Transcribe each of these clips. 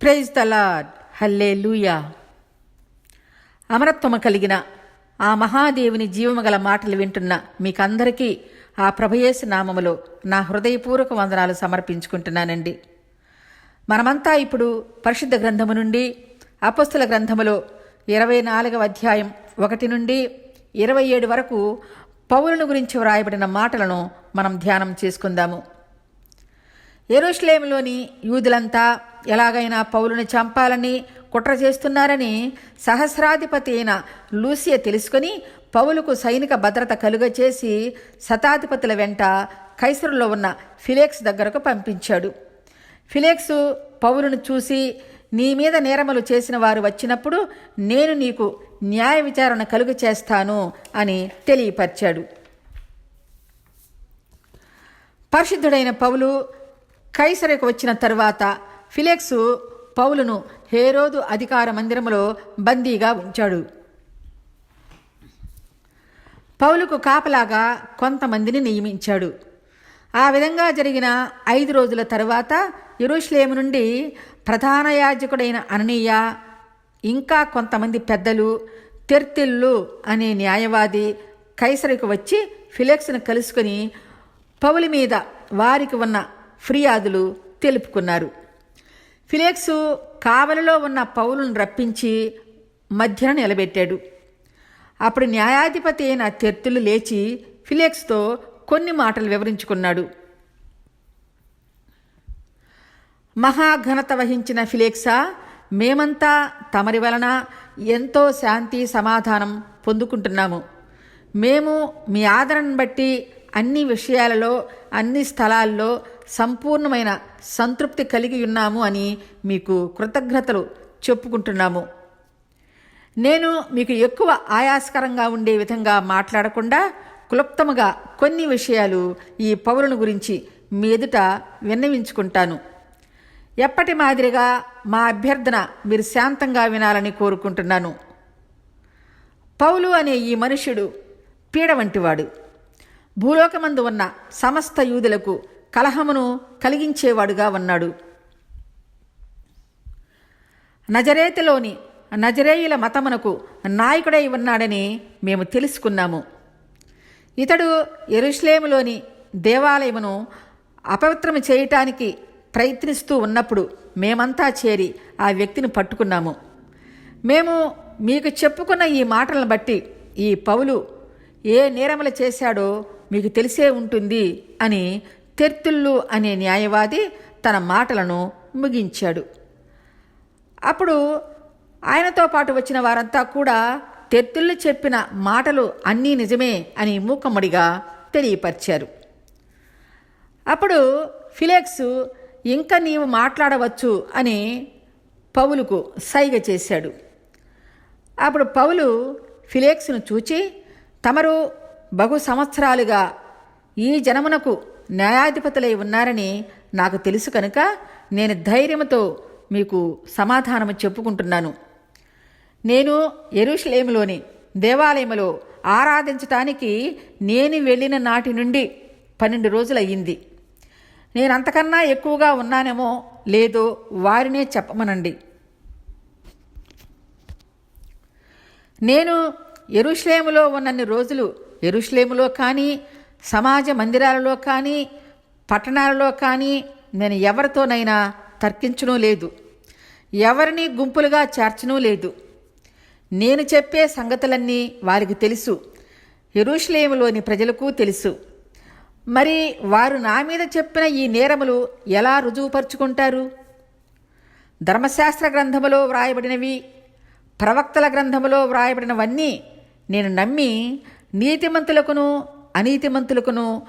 Praise తలాడ్ హల్లే లూయా అమరత్వము కలిగిన ఆ మహాదేవుని జీవమగల మాటలు వింటున్న మీకందరికీ ఆ ప్రభయేసు నామములో నా హృదయపూర్వక వందనాలు సమర్పించుకుంటున్నానండి. మనమంతా ఇప్పుడు పరిశుద్ధ గ్రంథము నుండి అపస్తుల గ్రంథములో ఇరవై నాలుగవ అధ్యాయం ఒకటి నుండి ఇరవై ఏడు వరకు పౌరుల గురించి వ్రాయబడిన మాటలను మనం ధ్యానం చేసుకుందాము. ఎరుషలేములోని యూదులంతా ఎలాగైనా పౌలుని చంపాలని కుట్ర చేస్తున్నారని సహస్రాధిపతి అయిన లూసియ తెలుసుకొని పౌలుకు సైనిక భద్రత కలుగచేసి శతాధిపతుల వెంట కైసరులో ఉన్న ఫిలేక్స్ దగ్గరకు పంపించాడు. ఫిలేక్స్ పౌలును చూసి నీ మీద నేరములు చేసిన వారు వచ్చినప్పుడు నేను నీకు న్యాయ విచారణ కలుగు చేస్తాను అని తెలియపరిచాడు. పరిశుద్ధుడైన పౌలు కైసరకు వచ్చిన తరువాత ఫిలెక్సు పౌలును హేరోదు అధికార మందిరములో బందీగా ఉంచాడు. పౌలుకు కాపలాగా కొంతమందిని నియమించాడు. ఆ విధంగా జరిగిన ఐదు రోజుల తర్వాత యెరూషలేము నుండి ప్రధాన యాజకుడైన అననీయ ఇంకా కొంతమంది పెద్దలు తెర్తిల్లు అనే న్యాయవాది కైసరికి వచ్చి ఫిలెక్స్ను కలుసుకొని పౌలి మీద వారికి ఉన్న ఫిర్యాదులు తెలుపుకున్నారు. ఫిలెక్సు కావలిలో ఉన్న పౌలును రప్పించి మధ్యన నిలబెట్టాడు. అప్పుడు న్యాయాధిపతి అయిన తెర్తులు లేచి ఫిలెక్స్తో కొన్ని మాటలు వివరించుకున్నాడు. మహాఘనత వహించిన ఫిలెక్సా మేమంతా తమరి వలన ఎంతో శాంతి సమాధానం పొందుకుంటున్నాము. మేము మీ ఆదరణను బట్టి అన్ని విషయాలలో అన్ని స్థలాల్లో సంపూర్ణమైన సంతృప్తి కలిగి ఉన్నాము అని మీకు కృతజ్ఞతలు చెప్పుకుంటున్నాము. నేను మీకు ఎక్కువ ఆయాస్కరంగా ఉండే విధంగా మాట్లాడకుండా క్లుప్తముగా కొన్ని విషయాలు ఈ పౌరుని గురించి మీ ఎదుట విన్నవించుకుంటాను. ఎప్పటి మాదిరిగా మా అభ్యర్థన మీరు శాంతంగా వినాలని కోరుకుంటున్నాను. పౌలు అనే ఈ మనుష్యుడు పీడ వంటివాడు. భూలోకమందు ఉన్న సమస్త యూదులకు కలహమును కలిగించేవాడుగా ఉన్నాడు నజరేతిలోని నజరేయుల మతమునకు నాయకుడై ఉన్నాడని మేము తెలుసుకున్నాము. ఇతడు ఎరుషలేములోని దేవాలయమును అపవిత్రము చేయటానికి ప్రయత్నిస్తూ ఉన్నప్పుడు మేమంతా చేరి ఆ వ్యక్తిని పట్టుకున్నాము. మేము మీకు చెప్పుకున్న ఈ మాటలను బట్టి ఈ పౌలు ఏ నేరములు చేశాడో మీకు తెలిసే ఉంటుంది అని తెర్తుల్లు అనే న్యాయవాది తన మాటలను ముగించాడు. అప్పుడు ఆయనతో పాటు వచ్చిన వారంతా కూడా తెత్తుళ్ళు చెప్పిన మాటలు అన్నీ నిజమే అని మూకమ్మడిగా తెలియపరిచారు. అప్పుడు ఫిలెక్స్ ఇంకా నీవు మాట్లాడవచ్చు అని పౌలుకు సైగ చేశాడు. అప్పుడు పౌలు ఫిలేక్స్ను చూచి తమరు బహు సంవత్సరాలుగా ఈ జనమునకు న్యాయాధిపతులై ఉన్నారని నాకు తెలుసు కనుక నేను ధైర్యంతో మీకు సమాధానము చెప్పుకుంటున్నాను. నేను ఎరుషులేములోని దేవాలయములో ఆరాధించటానికి నేను వెళ్ళిన నాటి నుండి పన్నెండు రోజులు అయ్యింది నేను అంతకన్నా ఎక్కువగా ఉన్నానేమో లేదో వారినే చెప్పమనండి. నేను ఎరుషలేములో ఉన్నన్ని రోజులు ఎరుషలేములో కానీ సమాజ మందిరాలలో కానీ పట్టణాలలో కానీ నేను ఎవరితోనైనా తర్కించను లేదు. ఎవరిని గుంపులుగా చేర్చనూ లేదు. నేను చెప్పే సంగతులన్నీ వారికి తెలుసు. ఎరుషులేములోని ప్రజలకు తెలుసు. మరి వారు నా మీద చెప్పిన ఈ నేరములు ఎలా రుజువుపరుచుకుంటారు? ధర్మశాస్త్ర గ్రంథములో వ్రాయబడినవి ప్రవక్తల గ్రంథములో వ్రాయబడినవన్నీ నేను నమ్మి నీతిమంతులకును అనీతిమంతులకును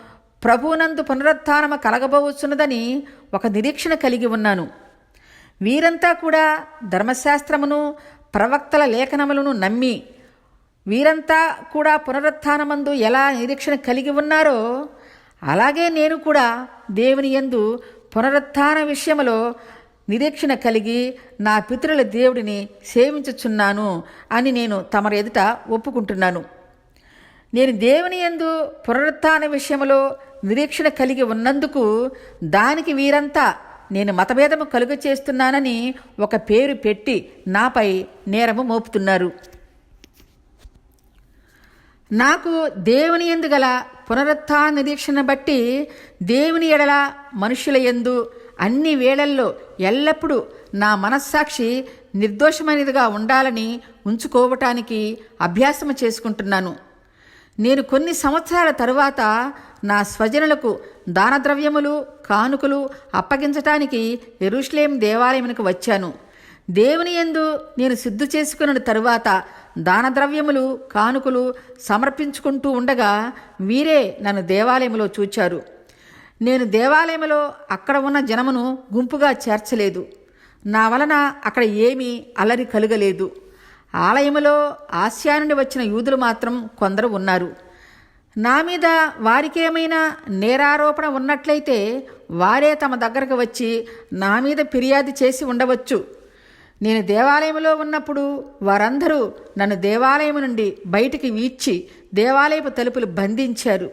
ప్రభునందు పునరుత్నమ కలగబోవచ్చున్నదని ఒక నిరీక్షణ కలిగి ఉన్నాను. వీరంతా కూడా ధర్మశాస్త్రమును ప్రవక్తల లేఖనములను నమ్మి వీరంతా కూడా పునరుత్నమందు ఎలా నిరీక్షణ కలిగి ఉన్నారో అలాగే నేను కూడా దేవుని యందు పునరుత్న విషయంలో నిరీక్షణ కలిగి నా పితరుల దేవుడిని సేవించుచున్నాను అని నేను తమరి ఎదుట ఒప్పుకుంటున్నాను. నేను దేవుని యందు పునరుత్న విషయంలో నిరీక్షణ కలిగి ఉన్నందుకు దానికి వీరంతా నేను మతభేదము కలుగ చేస్తున్నానని ఒక పేరు పెట్టి నాపై నేరము మోపుతున్నారు. నాకు దేవుని ఎందు గల పునరుత్థాన నిరీక్షణ బట్టి దేవుని ఎడల మనుషుల ఎందు అన్ని వేళల్లో ఎల్లప్పుడూ నా మనస్సాక్షి నిర్దోషమైనదిగా ఉండాలని ఉంచుకోవటానికి అభ్యాసము చేసుకుంటున్నాను. నేను కొన్ని సంవత్సరాల తరువాత నా స్వజనులకు దానద్రవ్యములు కానుకలు అప్పగించటానికి ఎరుష్లేం దేవాలయమునకు వచ్చాను. దేవుని యందు నేను సిద్ధు చేసుకున్న తరువాత దానద్రవ్యములు కానుకలు సమర్పించుకుంటూ ఉండగా వీరే నన్ను దేవాలయంలో చూచారు. నేను దేవాలయంలో అక్కడ ఉన్న జనమును గుంపుగా చేర్చలేదు. నా వలన అక్కడ ఏమీ అలరి కలుగలేదు. ఆలయములో ఆసియా నుండి వచ్చిన యూదులు మాత్రం కొందరు ఉన్నారు. నా మీద వారికేమైనా నేరారోపణ ఉన్నట్లయితే వారే తమ దగ్గరకు వచ్చి నా మీద ఫిర్యాదు చేసి ఉండవచ్చు. నేను దేవాలయంలో ఉన్నప్పుడు వారందరూ నన్ను దేవాలయం నుండి బయటికి వీడ్చి దేవాలయపు తలుపులు బంధించారు.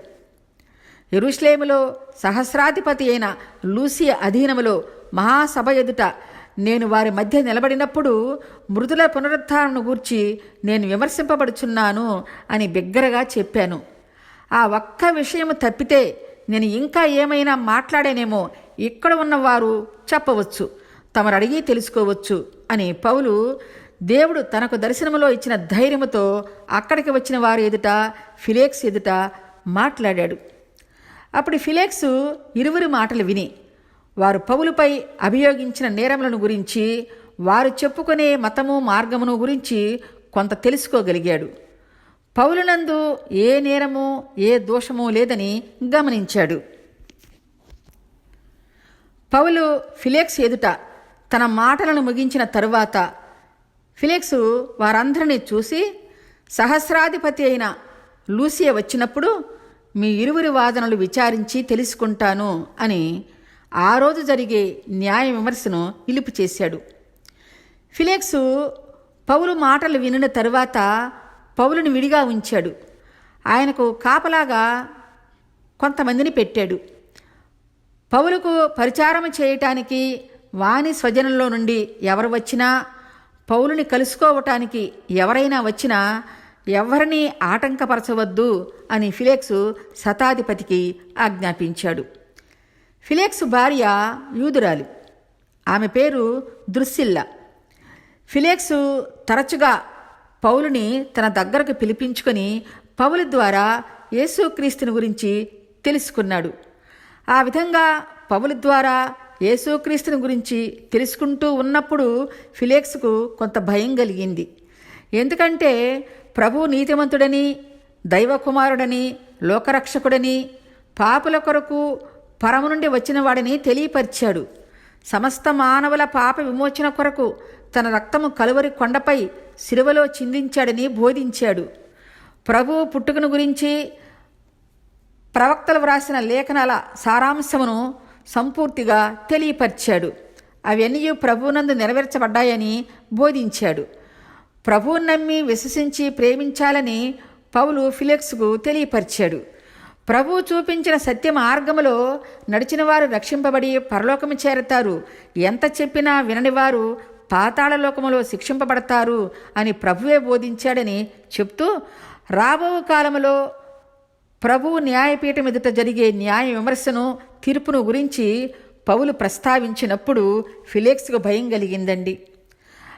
ఎరుషలేములో సహస్రాధిపతి అయిన లూసియ అధీనములో మహాసభ ఎదుట నేను వారి మధ్య నిలబడినప్పుడు మృదుల పునరుద్ధారణను గూర్చి నేను విమర్శింపబడుచున్నాను అని బిగ్గరగా చెప్పాను. ఆ ఒక్క విషయం తప్పితే నేను ఇంకా ఏమైనా మాట్లాడానేమో ఇక్కడ ఉన్నవారు చెప్పవచ్చు తమరు అడిగి తెలుసుకోవచ్చు అని పౌలు దేవుడు తనకు దర్శనములో ఇచ్చిన ధైర్యముతో అక్కడికి వచ్చిన వారి ఎదుట ఫిలేక్స్ ఎదుట మాట్లాడాడు. అప్పుడు ఫిలేక్స్ ఇరువురి మాటలు విని వారు పౌలుపై అభియోగించిన నేరములను గురించి వారు చెప్పుకునే మతము మార్గమును గురించి కొంత తెలుసుకోగలిగాడు. పౌలునందు ఏ నేరము ఏ దోషము లేదని గమనించాడు. పౌలు ఫిలేక్స్ ఎదుట తన మాటలను ముగించిన తరువాత ఫిలెక్స్ వారందరినీ చూసి సహస్రాధిపతి అయిన లూసియ వచ్చినప్పుడు మీ ఇరువురి వాదనలు విచారించి తెలుసుకుంటాను అని ఆ రోజు జరిగే న్యాయ విమర్శను నిలుపు చేశాడు. ఫిలెక్స్ పౌలు మాటలు వినిన తరువాత పౌలుని విడిగా ఉంచాడు. ఆయనకు కాపలాగా కొంతమందిని పెట్టాడు. పౌలుకు పరిచారం చేయటానికి వాణి స్వజనంలో నుండి ఎవరు వచ్చినా పౌలుని కలుసుకోవటానికి ఎవరైనా వచ్చినా ఎవరిని ఆటంకపరచవద్దు అని ఫిలెక్స్ శతాధిపతికి ఆజ్ఞాపించాడు. ఫిలేక్స్ భార్య యూదురాలి. ఆమె పేరు దృశ్సిల్ల ఫిలేక్సు తరచుగా పౌలుని తన దగ్గరకు పిలిపించుకొని పౌలు ద్వారా యేసుక్రీస్తుని గురించి తెలుసుకున్నాడు. ఆ విధంగా పౌలు ద్వారా యేసుక్రీస్తుని గురించి తెలుసుకుంటూ ఉన్నప్పుడు ఫిలేక్స్కు కొంత భయం కలిగింది. ఎందుకంటే ప్రభు నీతిమంతుడని దైవకుమారుడని లోకరక్షకుడని పాపుల కొరకు పరము నుండి వచ్చిన వాడిని తెలియపరిచాడు. సమస్త మానవుల పాప విమోచన కొరకు తన రక్తము కలువరి కొండపై సిలువలో చిందించాడని బోధించాడు. ప్రభు పుట్టుకను గురించి ప్రవక్తలు వ్రాసిన లేఖనాల సారాంశమును సంపూర్తిగా తెలియపరిచాడు. అవన్నీ ప్రభువునందు నెరవేర్చబడ్డాయని బోధించాడు. ప్రభువు నమ్మి విశ్వసించి ప్రేమించాలని పౌలు ఫిలెక్స్కు తెలియపరిచాడు. ప్రభువు చూపించిన సత్య మార్గములో నడిచిన వారు రక్షింపబడి పరలోకము చేరతారు. ఎంత చెప్పినా వినని వారు పాతాళ లోకములో శిక్షింపబడతారు అని ప్రభువే బోధించాడని చెప్తూ రాబో కాలములో ప్రభువు న్యాయపీఠం ఎదుట జరిగే న్యాయ విమర్శను తీర్పును గురించి పౌలు ప్రస్తావించినప్పుడు ఫిలేక్స్కు భయం కలిగిందండి.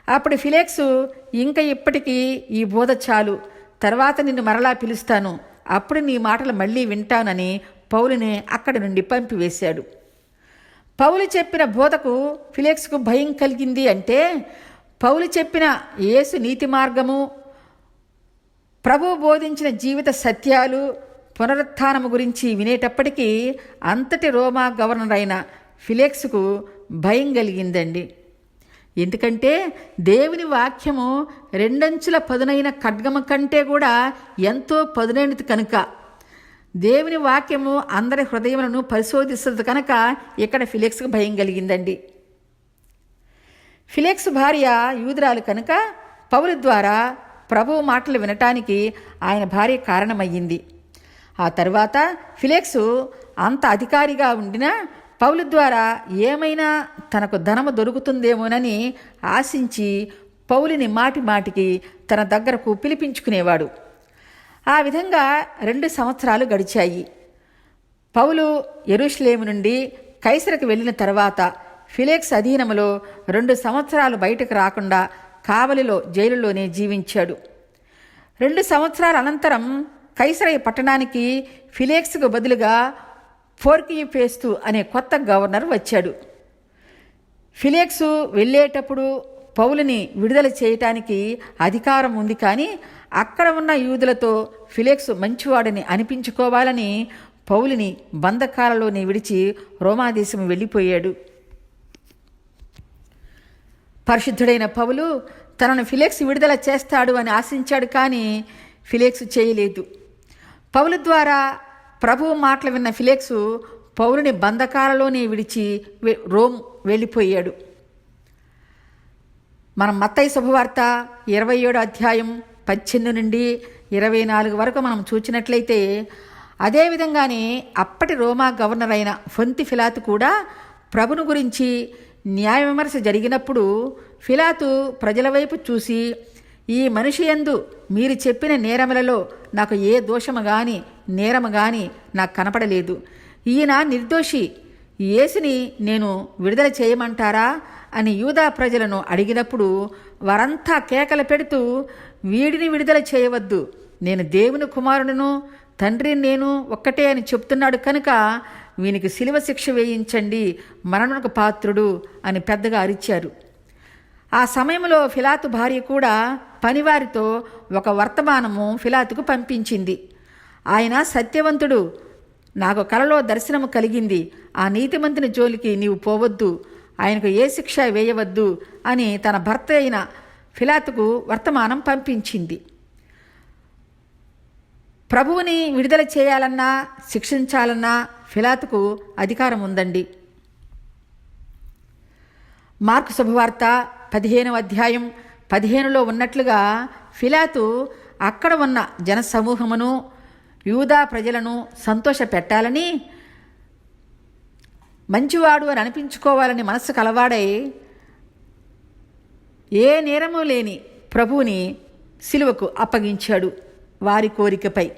అప్పుడు ఫిలెక్స్ ఇంకా ఇప్పటికీ ఈ బోధ చాలు. తర్వాత నిన్ను మరలా పిలుస్తాను. అప్పుడు నీ మాటలు మళ్ళీ వింటానని పౌలుని అక్కడి నుండి పంపివేశాడు. పౌలు చెప్పిన బోధకు ఫిలెక్స్కు భయం కలిగింది అంటే పౌలు చెప్పిన యేసు నీతి మార్గము ప్రభు బోధించిన జీవిత సత్యాలు పునరుత్నము గురించి వినేటప్పటికీ అంతటి రోమా గవర్నర్ అయిన ఫిలెక్స్కు భయం కలిగిందండి. ఎందుకంటే దేవుని వాక్యము రెండంచుల పదునైన ఖడ్గమ కంటే కూడా ఎంతో పదునైనది కనుక. దేవుని వాక్యము అందరి హృదయములను పరిశోధిస్తుంది కనుక ఇక్కడ ఫిలెక్స్కు భయం కలిగిందండి. ఫిలెక్స్ భార్య యూదురాలు కనుక పౌరు ద్వారా ప్రభువు మాటలు వినటానికి ఆయన భార్య కారణమయ్యింది. ఆ తర్వాత ఫిలెక్సు అంత అధికారిగా ఉండినా పౌలు ద్వారా ఏమైనా తనకు ధనము దొరుకుతుందేమోనని ఆశించి పౌలిని మాటి మాటికి తన దగ్గరకు పిలిపించుకునేవాడు. ఆ విధంగా రెండు సంవత్సరాలు గడిచాయి. పౌలు ఎరుషులేము నుండి కైసరకు వెళ్ళిన తర్వాత ఫిలెక్స్ అధీనములో రెండు సంవత్సరాలు బయటకు రాకుండా కావలిలో జైలులోనే జీవించాడు. రెండు సంవత్సరాల అనంతరం కైసరయ్య పట్టణానికి ఫిలేక్స్కు బదులుగా ఫోర్కియుఫేస్తు అనే కొత్త గవర్నర్ వచ్చాడు. ఫిలేక్సు వెళ్ళేటప్పుడు పౌలుని విడుదల చేయటానికి అధికారం ఉంది కానీ అక్కడ ఉన్న యూదులతో ఫిలేక్స్ మంచివాడని అనిపించుకోవాలని పౌలుని బంధకాలలోనే విడిచి రోమాదేశం వెళ్ళిపోయాడు. పరిశుద్ధుడైన పౌలు తనను ఫిలెక్స్ విడుదల చేస్తాడు అని ఆశించాడు కానీ ఫిలెక్స్ చేయలేదు. పౌలు ద్వారా ప్రభువు మాటలు విన్న ఫిలెక్సు పౌరుని బంధకాలలోనే విడిచి రోమ్ వెళ్ళిపోయాడు. మనం మత్తయ్య శుభవార్త ఇరవై ఏడు అధ్యాయం పద్దెనిమిది నుండి ఇరవై నాలుగు వరకు మనం చూచినట్లయితే అదేవిధంగానే అప్పటి రోమా గవర్నర్ అయిన ఫొంతి ఫిలాతు కూడా ప్రభును గురించి న్యాయ విమర్శ జరిగినప్పుడు ఫిలాతు ప్రజల వైపు చూసి ఈ మనిషి యందు మీరు చెప్పిన నేరములలో నాకు ఏ దోషము గాని నేరము గాని నాకు కనపడలేదు. ఈయన నిర్దోషి యేసుని నేను విడుదల చేయమంటారా? అని యూదా ప్రజలను అడిగినప్పుడు వారంతా కేకలు పెడుతూ వీడిని విడుదల చేయవద్దు. నేను దేవుని కుమారుడును తండ్రి నేను ఒక్కటే అని చెప్తున్నాడు కనుక వీనికి శిలువ శిక్ష వేయించండి మరణకు పాత్రుడు అని పెద్దగా అరిచారు. ఆ సమయంలో ఫిలాతు భార్య కూడా పనివారితో ఒక వర్తమానము ఫిలాతుకు పంపించింది. ఆయన సత్యవంతుడు. నాకు కలలో దర్శనము కలిగింది. ఆ నీతిమంతుని జోలికి నీవు పోవద్దు. ఆయనకు ఏ శిక్ష వేయవద్దు అని తన భర్త అయిన ఫిలాతుకు వర్తమానం పంపించింది. ప్రభువుని విడుదల చేయాలన్నా శిక్షించాలన్నా ఫిలాతుకు అధికారం ఉందండి. మార్కు శుభవార్త పదిహేనవ అధ్యాయం పదిహేనులో ఉన్నట్లుగా ఫిలాతు అక్కడ ఉన్న జనసమూహమును యూదా ప్రజలను సంతోష పెట్టాలని మంచివాడు అని అనిపించుకోవాలని మనస్సు కలవాడై ఏ నేరము లేని ప్రభువుని సిలువకు అప్పగించాడు వారి కోరికపై.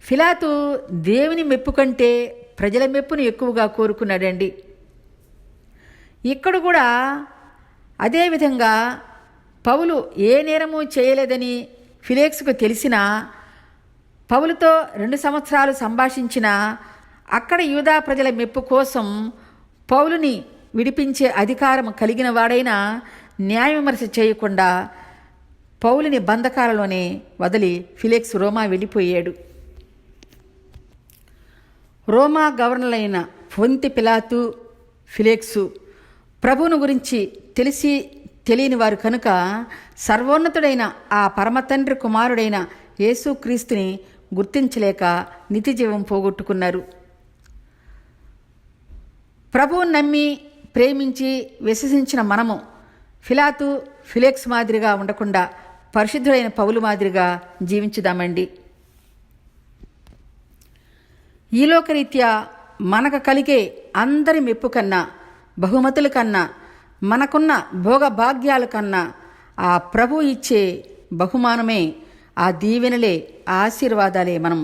ఫిలాతు దేవుని మెప్పు కంటే ప్రజల మెప్పును ఎక్కువగా కోరుకున్నాడండి. ఇక్కడ కూడా అదేవిధంగా పౌలు ఏ నేరము చేయలేదని ఫిలేక్స్కు తెలిసినా పౌలుతో రెండు సంవత్సరాలు సంభాషించిన అక్కడ యూదా ప్రజల మెప్పు కోసం పౌలుని విడిపించే అధికారం కలిగిన వాడైన న్యాయ విమర్శ చేయకుండా పౌలుని బంధకాలలోనే వదిలి ఫిలెక్స్ రోమా వెళ్ళిపోయాడు. రోమా గవర్నర్లైన ఫొంతి పిలాతు ఫిలేక్సు ప్రభువును గురించి తెలిసి తెలియని వారు కనుక సర్వోన్నతుడైన ఆ పరమతండ్రి కుమారుడైన యేసుక్రీస్తుని గుర్తించలేక నితిజీవం పోగొట్టుకున్నారు. ప్రభువు నమ్మి ప్రేమించి విశ్వసించిన మనము ఫిలాతు ఫిలేక్స్ మాదిరిగా ఉండకుండా పరిశుద్ధుడైన పౌలు మాదిరిగా జీవించుదామండి. ఈలోకరీత్యా మనకు కలిగే అందరి మెప్పు కన్నా బహుమతుల కన్నా మనకున్న భోగభాగ్యాల కన్నా ఆ ప్రభు ఇచ్చే బహుమానమే ఆ దీవెనలే ఆశీర్వాదాలే మనం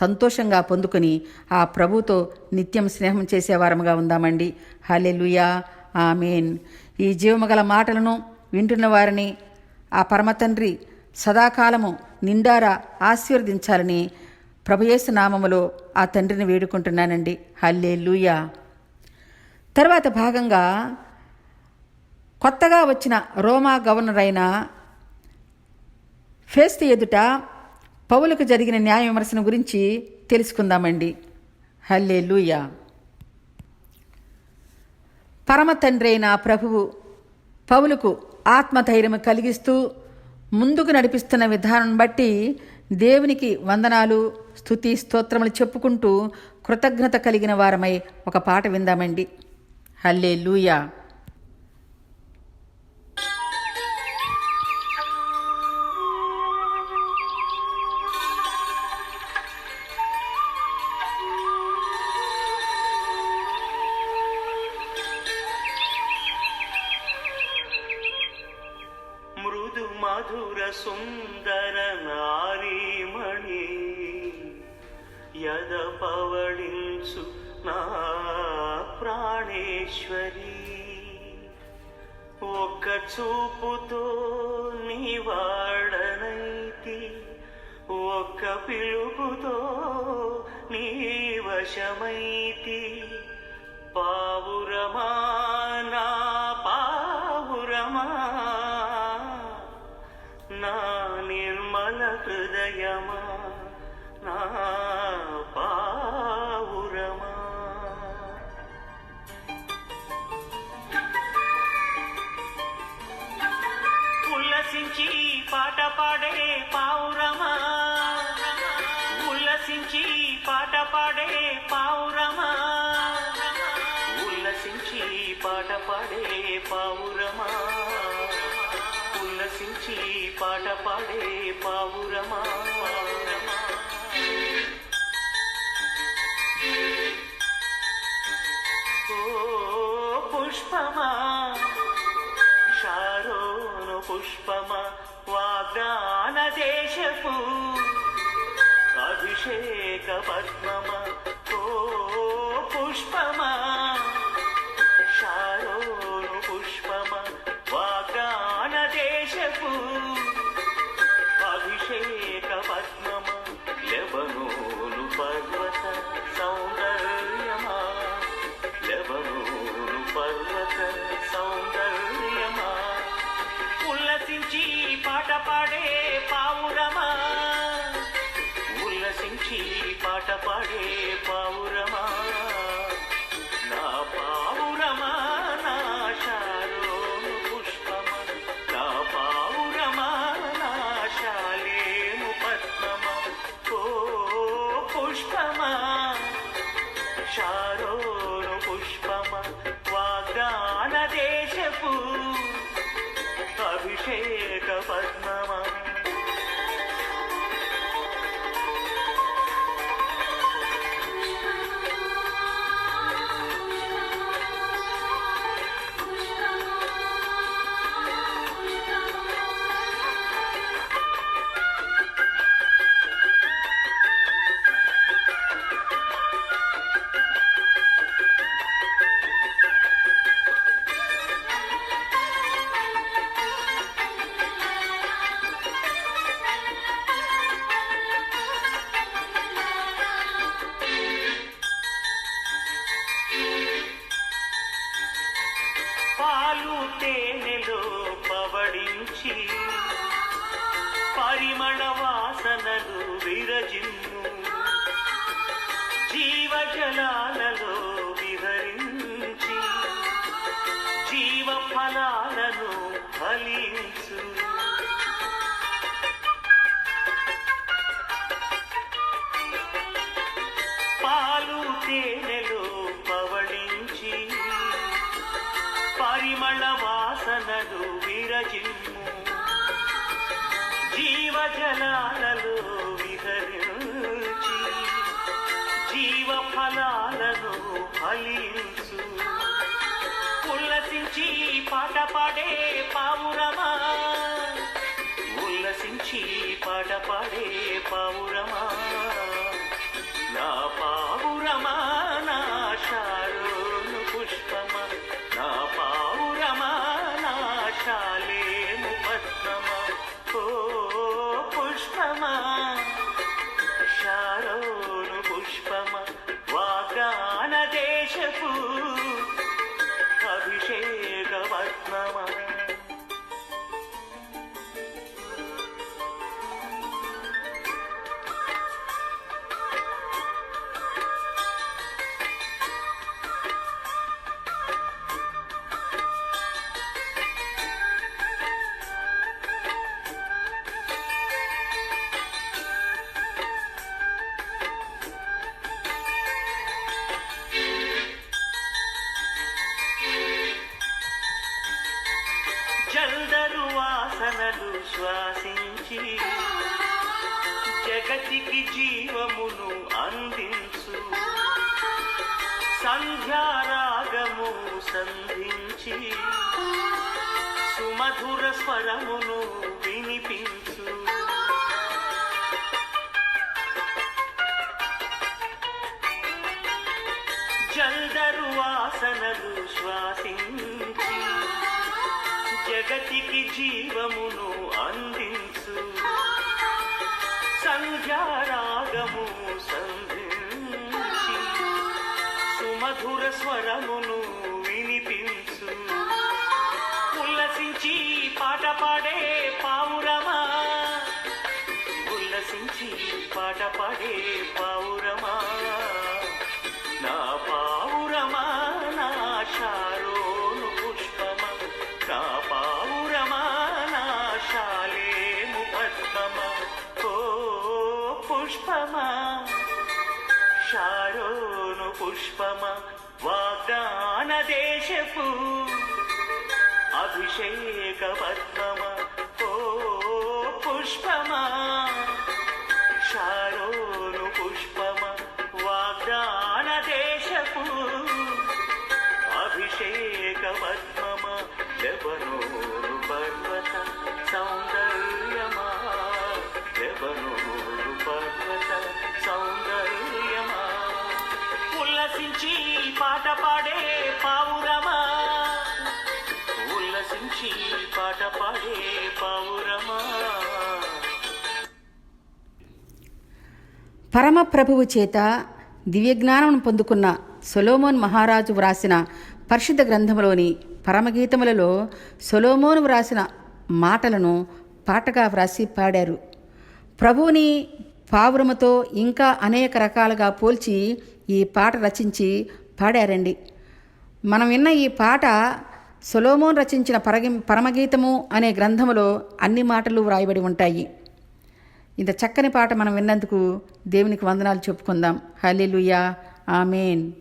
సంతోషంగా పొందుకొని ఆ ప్రభుతో నిత్యం స్నేహం చేసేవారముగా ఉందామండి. Hallelujah amen. ఈ జీవమగల మాటలను వింటున్న వారిని ఆ పరమతండ్రి సదాకాలము నిండారా ఆశీర్వదించాలని ప్రభుయేసు నామములో ఆ తండ్రిని వేడుకుంటున్నానండి. హల్లే తర్వాత భాగంగా కొత్తగా వచ్చిన రోమా గవర్నర్ అయిన ఫేస్తు ఎదుట పౌలకు జరిగిన న్యాయ విమర్శన గురించి తెలుసుకుందామండి. హల్లే లూయా పరమ తండ్రి అయిన ప్రభువు పౌలకు ఆత్మధైర్యం కలిగిస్తూ ముందుకు నడిపిస్తున్న విధానం బట్టి దేవునికి వందనాలు స్తుతి స్తోత్రములు చెప్పుకుంటూ కృతజ్ఞత కలిగిన వారమై ఒక పాట విందామండి. హల్లే లూయా చూపుతో నీవాడనైతి. ఒక్క పిలుపుతో నీ వశమైతి. పావురమా నా పావురమా? నా నిర్మల హృదయమా? నా పా పాట పాడే పావురమా? ఉల్లసించి పాట పాడే పావురమా? ఉల్లసించి పాట పాడే పావురమా? ఉల్లసించి పాట పాడే పావురమా? పుష్పమా? షారోను పుష్పమా? వాగ్దాన దేశపు అభిషేక పద్మమా ఓ పుష్పమా? పాట పాడే పవడించి పరిమళ వాసనలు విరజిన్ను. జీవజలాల ఉల్లసించి పాట పాడే పావురమా? ఉల్లసించి పాట పాడే పావురమా? నా పా జల్దరు వాసనలు శ్వాసించి జగతికి జీవమును అందించు. సంధ్యారాగము సంధించి సుమధుర స్వరమును పుష్పమా? షారోను పుష్పమా? వాగ్దాన దేశపు అభిషేక పద్మమా? ఓ పుష్పమా? షారోను ఉల్లసించి పాట పాడే పావురమా? పరమప్రభువు చేత దివ్యజ్ఞానం పొందుకున్న సొలోమోన్ మహారాజు వ్రాసిన పరిశుద్ధ గ్రంథంలోని పరమగీతములలో సొలోమోను వ్రాసిన మాటలను పాటగా వ్రాసి పాడారు. ప్రభువుని పావురముతో ఇంకా అనేక రకాలుగా పోల్చి ఈ పాట రచించి పాడారండి. మనం విన్న ఈ పాట సొలోమోన్ రచించిన పరగి పరమగీతము అనే గ్రంథములో అన్ని మాటలు వ్రాయబడి ఉంటాయి. ఇంత చక్కని పాట మనం విన్నందుకు దేవునికి వందనాలు చెప్పుకుందాం. హల్లెలూయా. ఆమెన్.